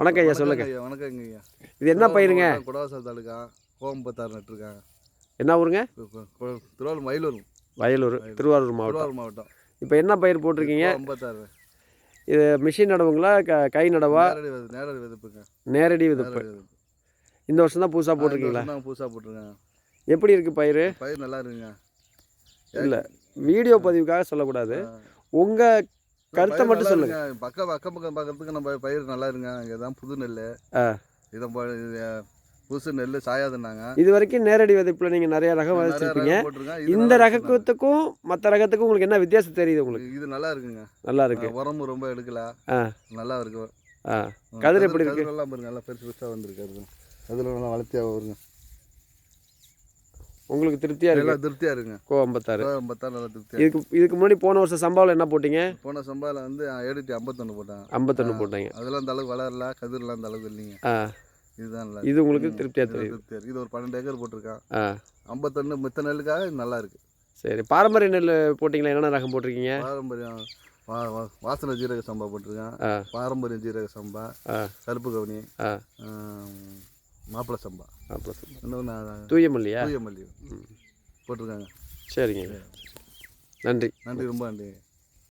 வணக்கம் ஐயா சொல்லுங்க. ஐயா வணக்கங்க ஐயா. இது என்ன பயிருங்க? குடவாசல் தாலுக்கா கோம்பத்தார் நட்டுருக்கேன். என்ன ஊருங்க? திருவாரூர் மயிலூர். வயலூர் திருவாரூர் மாவட்டம். மாவட்டம். இப்போ என்ன பயிர் போட்டிருக்கீங்க? ஐம்பத்தாறு. இது மிஷின் நடவுங்களா? க கை நடவா? நேரடி வித நேரடி விதப்புங்க. நேரடி விதப்பு. இந்த வருஷம் தான் புதுசாக போட்டிருக்கீங்களா? புதுசாக போட்டிருக்கேன். எப்படி இருக்குது பயிர்? பயிர் நல்லா இருக்குங்க. இல்லை வீடியோ பதிவுக்காக சொல்லக்கூடாது. உங்கள் கருத்தை மட்டும் சொல்லுங்க. பக்கம் அக்கம் பக்கம் பார்க்கறதுக்கு நம்ம பயிர் நல்லா இருங்க. இங்கே தான் புது நெல். இதை புதுசு நெல் சாயாதுன்னாங்க. இது வரைக்கும் நேரடி விதைப்பில் நீங்கள் நிறைய ரகம் விதைச்சிருப்பீங்க இந்த. ரகத்துக்கும் மற்ற ரகத்துக்கும் உங்களுக்கு என்ன வித்தியாசம் தெரியுது உங்களுக்கு? இது நல்லா இருக்குங்க. நல்லா இருக்கு. உரமும் ரொம்ப எடுக்கல. நல்லா இருக்கு. கதிர் எப்படி இருக்கு? நல்லா பெருசு பெருசாக வந்திருக்கு அது கதிர். நல்லா வளர்த்தியாக வருங்க. உங்களுக்கு திருப்தியாக நல்லா இருக்கு? திருப்தியாக இருக்குங்க. கோ ஐம்பத்தாறு பார்த்தா நல்லா திருப்தியாக இதுக்கு இதுக்கு முன்னாடி போன வருஷம் சம்பாவில் என்ன போட்டீங்க? போன சம்பாவில் வந்து எழுநூற்றி ஐம்பத்தொன்று போட்டேன். ஐம்பத்தொன்று ஆ. போட்டீங்க. அதெல்லாம் அந்த அளவுக்கு வளரல கதிரெல்லாம் அந்த அளவுக்கு இல்லைங்க. இதுதான் இது உங்களுக்கு திருப்தியாக இது தெரியுது. திருப்தியாக இருக்கு. இது ஒரு பன்னெண்டு ஏக்கர் போட்டிருக்கேன். ஆ. ஐம்பத்தொன்று மித்த நெல்லுக்காக நல்லா இருக்கு. சரி பாரம்பரிய நெல் போட்டிங்களா? என்னென்ன ரகம் போட்டிருக்கீங்க? பாரம்பரியம் வாசனை ஜீரக சம்பா போட்டிருக்கேன். பாரம்பரிய ஜீரக சம்பா கருப்பு கவுனி ஆ மாப்பிள சம்பா. அப்புறம் சொல்லுங்க. இன்னொன்று தூய மல்லியா தூய மல்லி போட்டிருக்காங்க. சரிங்க. நன்றி. நன்றி ரொம்ப நன்றி.